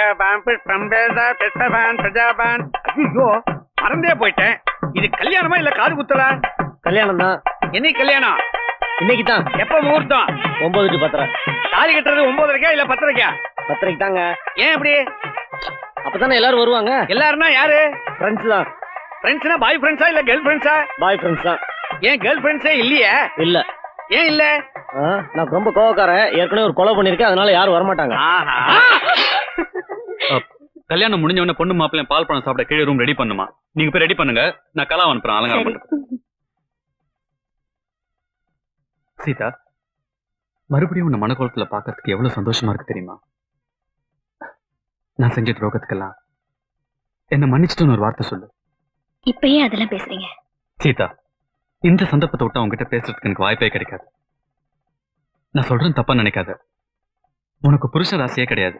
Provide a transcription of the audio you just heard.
தேவான் புஷ்பம் வேதா பெத்தவான் பிரஜாபான் ஐயோ மறந்தே போயிட்டேன். இது கல்யாணமா இல்ல காது குத்தலா? கல்யாணம் தான் என்னைக்கு கல்யாணம்? இன்னைக்கு தான் எப்ப முகூர்த்தம்? ஒன்பது டு பத்தரை தாலி கட்டுறது ஒன்பதரைக்கா இல்ல பத்தரைக்கா? பத்தரைக்கு தாங்க ஏன் இப்படி? அப்பதானே எல்லாரும் வருவாங்க? எல்லாருன்னா யாரு? ஃப்ரெண்ட்ஸ் தான் ஃப்ரெண்ட்ஸ்னா பாய் ஃப்ரெண்ட்ஸா இல்ல கேர்ள் ஃப்ரெண்ட்ஸா பாய் ஃப்ரெண்ட்ஸ் தான் ஏன் கேர்ள் ஃப்ரெண்ட்ஸே இல்லையே? இல்ல. ஏன் இல்ல? நான் ரொம்ப கோவக்காரன். ஏற்கனவே ஒரு கொலை பண்ணிருக்கேன் அதனால யாரும் வரமாட்டாங்க. கல்யாணம் முடிஞ்ச உடனே பொண்ணு மாப்பிள்ளை பால் பழம் சாப்பிட கீழே ரூம் ரெடி பண்ணுமா? நீங்க போய் ரெடி பண்ணுங்க. நான் கலா அனுப்புறேன் அலங்காரம். பண்ணிட்டு. சீதா மறுபடியும் உன்னை மனக்கோலத்துல பார்க்கறதுக்கு எவ்வளவு சந்தோஷமா இருக்கு தெரியுமா? நான் செஞ்ச துரோகத்துக்கெல்லாம் என்ன மன்னிச்சிட்டுன்னு ஒரு வார்த்தை சொல்லு. இப்பயே அதெல்லாம் பேசுறீங்க? சீதா இந்த சந்தர்ப்பத்தை விட்டு உங்ககிட்ட பேசுறதுக்கு எனக்கு வாய்ப்பே கிடைக்காது. நான் சொல்றேன் தப்பா நினைக்காத. உனக்கு புருஷ ராசியே கிடையாது.